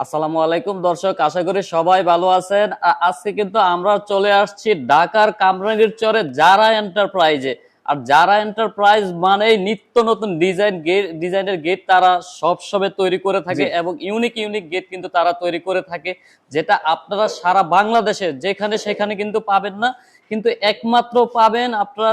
আসসালামু আলাইকুম দর্শক আশা করি সবাই ভালো আছেন। আজকে কিন্তু আমরা চলে আসছি ঢাকার কামরাঙ্গীর চরে যারা এন্টারপ্রাইজে। আর যারা এন্টারপ্রাইজ মানে নিত্য নতুন ডিজাইন গেট ডিজাইনের গেট তারা সব সময় তৈরি করে থাকে এবং ইউনিক ইউনিক গেট কিন্তু তারা তৈরি করে থাকে যেটা আপনারা সারা বাংলাদেশে যেখানে সেখানে কিন্তু পাবেন না। কিন্তু একমাত্র পাবেন আপনারা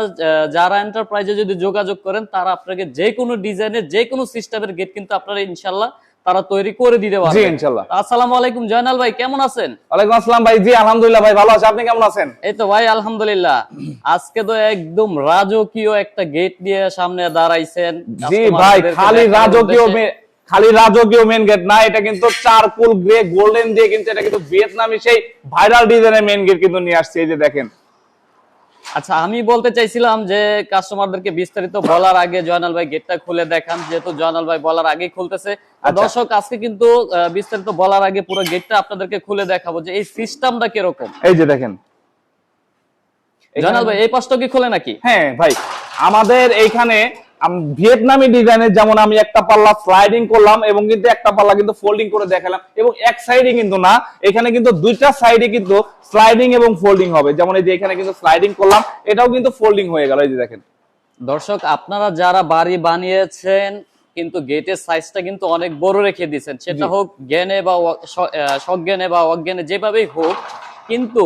যারা এন্টারপ্রাইজে যদি যোগাযোগ করেন তারা আপনাকে যে কোনো ডিজাইনের যে কোনো সিস্টেমের গেট কিন্তু আপনারা ইনশাল্লাহ তারা তৈরি করে দিতে জি পারবেন ইনশাল্লাহ আসসালামু আলাইকুম জয়নাল ভাই কেমন আছেন? ওয়ালাইকুম আসসালাম ভাই জি আলহামদুলিল্লাহ ভাই ভালো আছে। আপনি কেমন আছেন? এই তো ভাই আলহামদুলিল্লাহ। আজকে তো একদম রাজকীয় একটা গেট দিয়ে সামনে দাঁড়াইছেন জি ভাই খালি রাজকীয় খালি রাজকীয় মেন গেট না এটা কিন্তু চারকুল গ্রে গোল্ডেন দিয়ে কিন্তু এটা কিন্তু ভিয়েতনামি সেই ভাইরাল ডিজাইনের মেন গেট কিন্তু নিয়ে আসছে এই যে দেখেন। আচ্ছা আমি বলতে চাইছিলাম যে কাস্টমারদেরকে বিস্তারিত বলার আগে জয়নাল ভাই গেটটা খুলে দেখান যেহেতু জয়নাল ভাই বলার আগে খুলতেছে। আচ্ছা। দর্শক আজকে কিন্তু বিস্তারিত বলার আগে পুরো গেটটা আপনাদেরকে খুলে দেখাবো যে এই সিস্টেমটা কীরকম। এই যে দেখেন। জয়নাল ভাই এই পাশটা কি খুলে নাকি? হ্যাঁ ভাই আমাদের এইখানে ভিয়েতনামি ডিজাইনের যেমন আমি একটা পাল্লা স্লাইডিং করলাম এবং কিন্তু একটা পাল্লা কিন্তু ফোল্ডিং করে দেখালাম এবং এক সাইডে কিন্তু না এখানে কিন্তু দুইটা সাইডে কিন্তু স্লাইডিং এবং ফোল্ডিং হবে। যেমন এই যে এখানে কিন্তু স্লাইডিং করলাম এটাও কিন্তু ফোল্ডিং হয়ে গেল এই যে দেখেন। দর্শক আপনারা যারা বাড়ি বানিয়েছেন কিন্তু গেটের সাইজটা কিন্তু অনেক বড় রেখে দিয়েছেন। সেটা হোক জ্ঞানে বা সজ্ঞানে বা অজ্ঞানে যেভাবেই হোক কিন্তু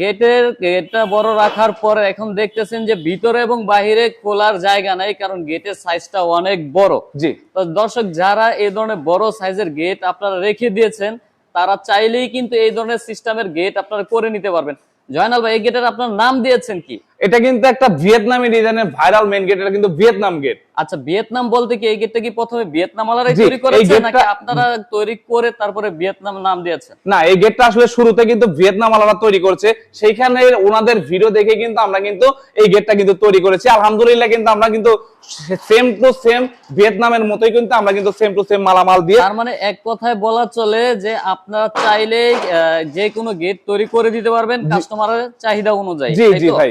গেটের গেটটা বড় রাখার পর এখন দেখতেছেন যে ভিতরে এবং বাহিরে খোলার জায়গা নাই কারণ গেটের সাইজটা অনেক বড়। জি। তো দর্শক যারা এই ধরনের বড় সাইজের গেট আপনারা রেখে দিয়েছেন তারা চাইলেই কিন্তু এই ধরনের সিস্টেমের গেট আপনারা করে নিতে পারবেন। জয়নাল ভাই এই গেটের আপনার নাম দিয়েছেন কি? এটা কিন্তু একটা ভিয়েতনামি ডিজাইনের ভাইরাল মেন গেট এটা কিন্তু ভিয়েতনাম গেট আচ্ছা ভিয়েতনাম বলতে কি এই গেটটা কি প্রথমে ভিয়েতনাম ওয়ালারাই তৈরি করেছে নাকি আপনারা তৈরি করে তারপরে ভিয়েতনাম নাম দিয়েছেন? না এই গেটটা আসলে শুরুতে কিন্তু ভিয়েতনাম আলাদা তৈরি করছে। সেইখানে ওনাদের ভিডিও দেখে কিন্তু আমরা কিন্তু এই গেটটা কিন্তু তৈরি করেছি। আলহামদুলিল্লাহ কিন্তু আমরা কিন্তু সেম টু সেম ভিয়েতনামের মতোই কিন্তু আমরা কিন্তু সেম টু সেম মালামাল দিয়ে তার মানে এক কথায় বলা চলে যে আপনারা চাইলে যে কোনো গেট তৈরি করে দিতে পারবেন। কাস্টমারের চাহিদা অনুযায়ী জি জি ভাই।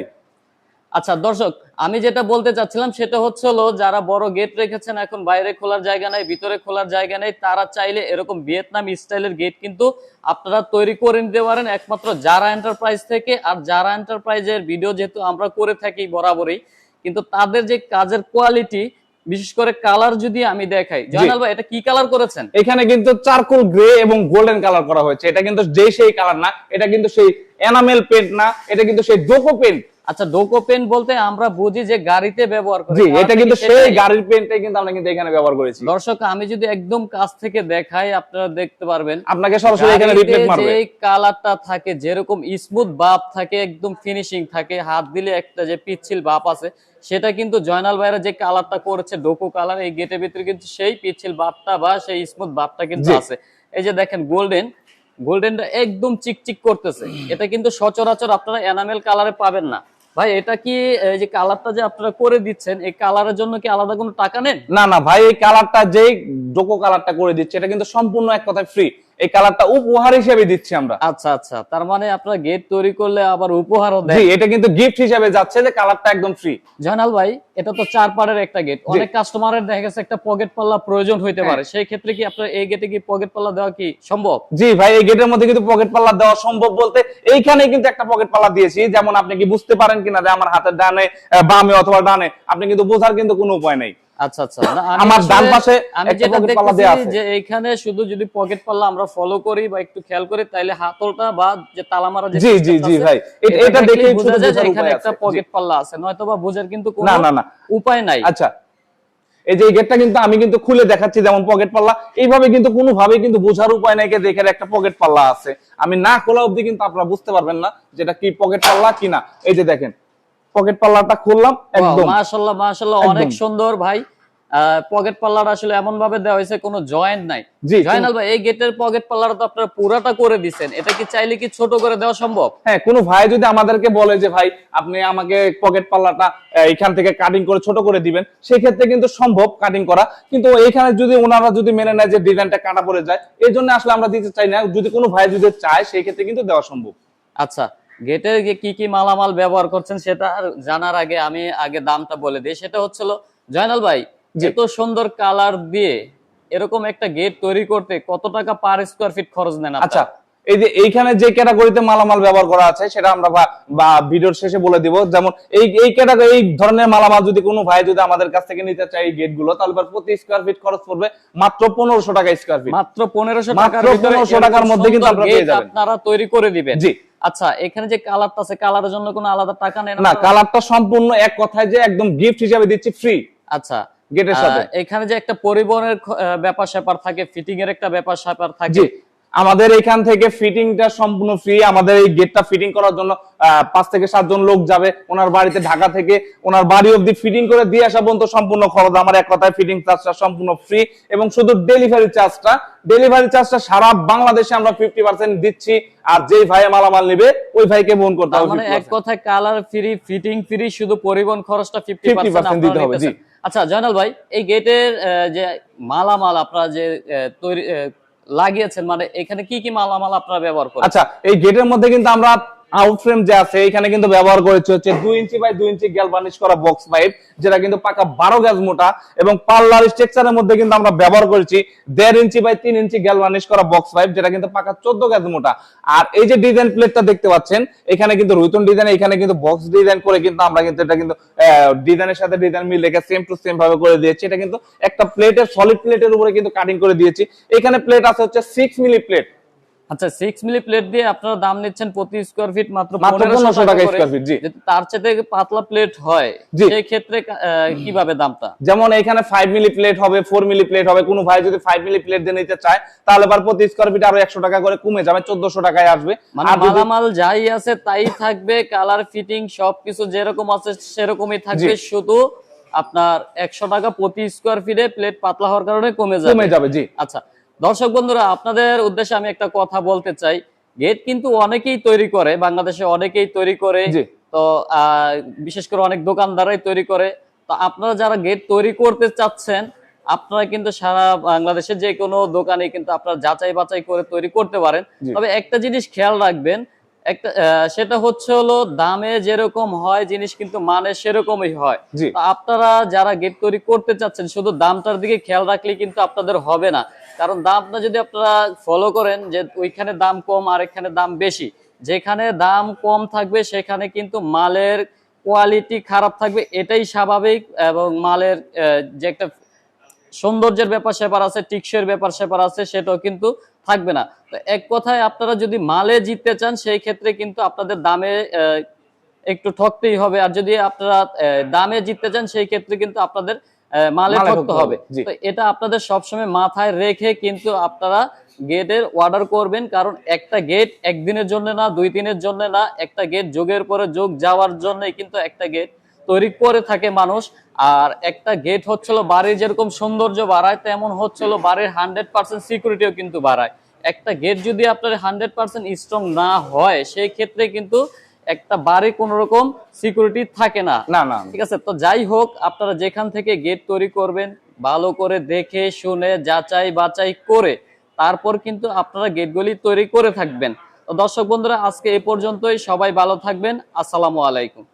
আচ্ছা দর্শক আমি যেটা বলতে চাচ্ছিলাম সেটা হচ্ছে হলো যারা বড় গেট রেখেছেন এখন বাইরে খোলার জায়গা নাই ভিতরে খোলার জায়গা নেই তারা চাইলে এরকম ভিয়েতনাম স্টাইলের গেট কিন্তু আপনারা তৈরি করে নিতে পারেন একমাত্র যারা এন্টারপ্রাইজ থেকে। আর যারা এন্টারপ্রাইজের ভিডিও যেহেতু আমরা করে থাকি বরাবরই কিন্তু তাদের যে কাজের কোয়ালিটি বিশেষ করে কালার যদি আমি দেখাই। জয়নাল ভাই এটা কি কালার করেছেন? এখানে কিন্তু চারকোল গ্রে এবং গোল্ডেন কালার করা হয়েছে। এটা কিন্তু যেই সেই কালার না এটা কিন্তু সেই এনামেল পেন্ট না এটা কিন্তু সেই ডোকো পেন্ট আচ্ছা ডোকো পেন বলতে আমরা বুঝি যে গাড়িতে ব্যবহার করি এটা কিন্তু সেই গাড়ির পেন্টটাই কিন্তু আমরা কিন্তু এখানে ব্যবহার করেছি। দর্শক আমি যদি একদম কাছ থেকে দেখাই আপনারা দেখতে পারবেন। আপনাকে সরাসরি এখানে রিপ্লেস মারবে। যে কালারটা থাকে যেরকম স্মুথ বাপ থাকে একদম ফিনিশিং থাকে হাত দিলে একটা যে পিচ্ছিল বাপ আছে সেটা কিন্তু জয়নাল ভাইরা যে কালারটা করেছে ডোকো কালার এই গেটের ভিতরে কিন্তু সেই পিচ্ছিল বাপটা বা সেই স্মুথ বাপটা কিন্তু আছে। এই যে দেখেন গোল্ডেন গোল্ডেনটা একদম চিকচিক করতেছে। এটা কিন্তু সচরাচর আপনারা এনামেল কালারে পাবেন না। ভাই, এটা কি, এই যে কালারটা যে আপনারা করে দিচ্ছেন, এই কালারের জন্য কি আলাদা কোনো টাকা নেন? না না, ভাই, এই কালারটা যে ডোকো কালারটা করে দিচ্ছে, এটা কিন্তু সম্পূর্ণ এক কথায় ফ্রি এই কালারটা উপহার হিসেবে দিচ্ছি আমরা। আচ্ছা আচ্ছা। তার মানে আপনারা গেট তৈরি করলে আবার উপহারও দেন। জি এটা কিন্তু গিফট হিসেবে যাচ্ছে যে কালারটা একদম ফ্রি জয়নাল ভাই এটা তো চার পাড়ের একটা গেট অনেক কাস্টমারের দেখা গেছে একটা পকেট পাল্লা প্রয়োজন হইতে হ্যাঁ। পারে। সেই ক্ষেত্রে কি আপনার এই গেটে কি পকেট পাল্লা দেওয়া কি সম্ভব? জি ভাই এই গেটের মধ্যে কিন্তু পকেট পাল্লা দেওয়া সম্ভব বলতে এইখানে কিন্তু একটা পকেট পাল্লা দিয়েছি। যেমন আপনি কি বুঝতে পারেন কিনা যে আমার হাতের ডানে বামে অথবা ডানে আপনি কিন্তু বোঝার কিন্তু কোনো উপায় নেই। আচ্ছা আচ্ছা। আমি আমার ডান পাশে আমি যেটা দেখতেছি যে এইখানে শুধু যদি পকেট পাল্লা আমরা ফলো করি বা একটু খেয়াল করি তাইলে হাতলটা বা যে তালা মারা যে জি, জি, জি, ভাই। এটা- দেখেই বোঝা যায় যে এখানে একটা পকেট পাল্লা আছে। নয়তো বা বোঝার কিন্তু কোনো না, না, না। উপায় নাই। আচ্ছা। এই যে গেটটা কিন্তু আমি কিন্তু খুলে দেখাচ্ছি যেমন পকেট পাল্লা। এইভাবে কিন্তু কোনোভাবে কিন্তু বোঝার উপায় নাই যে এখানে একটা পকেট পাল্লা আছে। আমি না খোলা অবধি কিন্তু আপনারা বুঝতে পারবেন না যেটা কি পকেট পাল্লা কিনা এই যে দেখেন পকেট পাল্লাটা খুললাম একদম। মাশাল্লাহ মাশাল্লাহ অনেক সুন্দর ভাই। পকেট পাল্লার আসলে এমন ভাবে দেওয়া হয়েছে কোনো জয়েন্ট নাই। জি, জয়নাল ভাই এই গেটের পকেট পাল্লাটা তো আপনারা পুরাটা করে দিছেন। এটা কি চাইলে কি ছোট করে দেওয়া সম্ভব? হ্যাঁ কোনো ভাই যদি আমাদেরকে বলে যে ভাই আপনি আমাকে পকেট পাল্লাটা এখান থেকে কাটিং করে ছোট করে দিবেন সেক্ষেত্রে কিন্তু সম্ভব কাটিং করা। কিন্তু এইখানে যদি ওনারা যদি মেনে নেয় যে ডিজাইনটা কাটা পড়ে যায় এই জন্য আসলে আমরা দিতে চাই না। যদি কোনো ভাই যদি চায় সেই ক্ষেত্রে কিন্তু দেওয়া সম্ভব। আচ্ছা গেটের যে কি কি মালামাল ব্যবহার করছেন সেটা জানার আগে আমি আগে দামটা বলে দিই সেটা হচ্ছিল জয়নাল ভাই। এত সুন্দর কালার দিয়ে এরকম একটা গেট তৈরি করতে কত টাকা পার স্কোয়ার ফিট খরচ নেন আচ্ছা এই যে এইখানে যে ক্যাটাগরিতে মালামাল ব্যবহার করা আছে সেটা আমরা বা- ভিডিওর শেষে বলে দিব যেমন এই এই ক্যাটাগরি এই ধরনের মালামাল যদি কোনো ভাই যদি আমাদের কাছ থেকে নিতে চায় এই গেটগুলো তাহলে পর প্রতি স্কোয়ার ফিট খরচ পড়বে মাত্র পনেরোশো টাকা স্কোয়ার ফিট মাত্র পনেরোশো মাত্র টাকার 1500 টাকার মধ্যে কিন্তু আপনারা পেয়ে যাবেন। আপনারা তৈরি করে দিবেন জি। আচ্ছা এখানে যে কালারটা আছে কালারের জন্য কোনো আলাদা টাকা নেই না? কালারটা সম্পূর্ণ এক কথায় যে একদম গিফট হিসেবে দিচ্ছি ফ্রি আচ্ছা। গেটের সাথে। এখানে যে একটা পরিবহনের ব্যাপার স্যাপার থাকে ফিটিং এর একটা ব্যাপার স্যাপার থাকে আমাদের এখান থেকে ফিটিংটা সম্পূর্ণ ফ্রি আমাদের এই গেটটা ফিটিং করার জন্য পাঁচ থেকে সাতজন লোক যাবে। ওনার বাড়িতে ঢাকা থেকে ওনার বাড়ি অব্দি ফিটিং করে দিয়ে আসা পর্যন্ত সম্পূর্ণ খরচ। আমার এক কথায় ফিটিং চার্জটা সম্পূর্ণ ফ্রি এবং শুধু ডেলিভারি চার্জটা ডেলিভারি চার্জটা সারা বাংলাদেশে আমরা ফিফটি পার্সেন্ট দিচ্ছি। আর যেই ভাই মালামাল নেবে ওই ভাইকে বহন করতে হবে মানে এক কথায় কালার ফ্রি ফিটিং ফ্রি শুধু পরিবহন খরচটা ফিফটি 50% দিতে হবে, জি। আচ্ছা জয়নাল ভাই এই গেটের যে মালামাল আপনারা যে তৈরি লাগিয়েছেন মানে এখানে কি কি মালামাল আপনারা ব্যবহার করেন আচ্ছা এই গেটের মধ্যে কিন্তু আমরা আউট ফ্রেম যে আছে, এখানে কিন্তু ব্যবহার করেছে হচ্ছে দুই ইঞ্চি বাই দুই ইঞ্চি গ্যালভানিশ করা বক্স পাইপ যেটা কিন্তু পাকা বারো গাজ মোটা এবং পার্লার স্ট্রাকচারের মধ্যে কিন্তু আমরা ব্যবহার করেছি দেড় ইঞ্চি বাই তিন ইঞ্চি গ্যালভানিশ করা বক্স পাইপ যেটা কিন্তু পাকা চোদ্দ গাজ মোটা। আর এই যে ডিজাইন প্লেটটা দেখতে পাচ্ছেন, এখানে কিন্তু রুইতন ডিজাইন এখানে কিন্তু বক্স ডিজাইন করে কিন্তু আমরা কিন্তু এটা কিন্তু ডিজাইনের সাথে ডিজাইন মিল রেখে সেম টু সেম ভাবে করে দিয়েছি। এটা কিন্তু একটা প্লেটের সলিড প্লেটের উপরে কিন্তু কাটিং করে দিয়েছি। এখানে প্লেট আছে হচ্ছে সিক্স মিলি প্লেট আচ্ছা সিক্স মিলি প্লেট দিয়ে আপনারা দাম নিচ্ছেন প্রতি স্কোয়ার ফিট মাত্র মাত্র 1500 1500 টাকা square feet, জি। তার চেয়ে পাতলা প্লেট হয় সেই ক্ষেত্রে কীভাবে দামটা? যেমন এখানে ফাইভ মিলি প্লেট হবে ফোর মিলি প্লেট হবে। কোনো ভাই যদি ফাইভ মিলি প্লেট দিয়ে নিতে চায় তাহলে আবার প্রতি স্কোয়ার ফিট আরও একশো টাকা করে কমে যাবে চোদ্দশো টাকায় আসবে। মানে মালামাল যাই আছে তাই থাকবে কালার ফিটিং সবকিছু যেরকম আছে সেরকমই থাকবে। শুধু আপনার একশো টাকা প্রতি স্কোয়ার ফিটে প্লেট পাতলা হওয়ার কারণে কমে যাবে। কমে যাবে জি। আচ্ছা দর্শক বন্ধুরা আপনাদের উদ্দেশ্যে আমি একটা কথা বলতে চাই। গেট কিন্তু অনেকেই তৈরি করে বাংলাদেশে অনেকেই তৈরি করে। তো বিশেষ করে অনেক দোকানদারাই তৈরি করে। তো আপনারা যারা গেট তৈরি করতে চাচ্ছেন আপনারা কিন্তু সারা বাংলাদেশে যে কোনো দোকানে কিন্তু আপনারা যাচাই বাছাই করে তৈরি করতে পারেন। তবে একটা জিনিস খেয়াল রাখবেন একটা আহ, সেটা হচ্ছে হলো দামে যেরকম হয় জিনিস কিন্তু মানে সেরকমই হয়। তো আপনারা যারা গেট তৈরি করতে চাচ্ছেন শুধু দামটার দিকে খেয়াল রাখলে কিন্তু আপনাদের হবে না। কারণ দামটা যদি আপনারা ফলো করেন যে ওইখানে দাম কম আর এখানে দাম বেশি, যেখানে দাম কম থাকবে সেখানে কিন্তু মালের কোয়ালিটি খারাপ থাকবে, এটাই স্বাভাবিক এবং মালের যে একটা সৌন্দর্যের ব্যাপার স্যাপার আছে, টিকসের ব্যাপার স্যাপার আছে, সেটাও কিন্তু থাকবে না। এক কথায় আপনারা যদি মালে জিততে চান, সেই ক্ষেত্রে কিন্তু আপনাদের দামে একটু ঠকতেই হবে। আর যদি আপনারা দামে জিততে চান, সেই ক্ষেত্রে কিন্তু আপনাদের মালে ঠকতে হবে তো এটা আপনাদের সবসময় মাথায় রেখে কিন্তু আপনারা গেটের অর্ডার করবেন কারণ একটা গেট একদিনের জন্য না দুই দিনের জন্য না একটা গেট যোগের পরে যোগ যাওয়ার জন্যই কিন্তু একটা গেট তৈরি করে থাকে মানুষ। আর একটা গেট হচ্ছিল বাড়ির যেরকম সৌন্দর্য বাড়ায় তেমন হচ্ছিল বাড়ির হান্ড্রেড পার্সেন্ট সিকিউরিটিও কিন্তু বাড়ায়। একটা গেট যদি আপনার হান্ড্রেড পার্সেন্ট স্ট্রং না হয় সেই ক্ষেত্রে কিন্তু একটা বারে কোন রকম সিকিউরিটি থাকে না। না না। ঠিক আছে? তো যাই হোক আপনারা যেখান থেকে গেট তৈরি করবেন ভালো করে দেখে শুনে যাচাই বাচাই করে তারপর কিন্তু আপনারা গেটগুলি তৈরি করে থাকবেন। তো দর্শক বন্ধুরা আজকে এ পর্যন্তই। সবাই ভালো থাকবেন। আসসালামু আলাইকুম।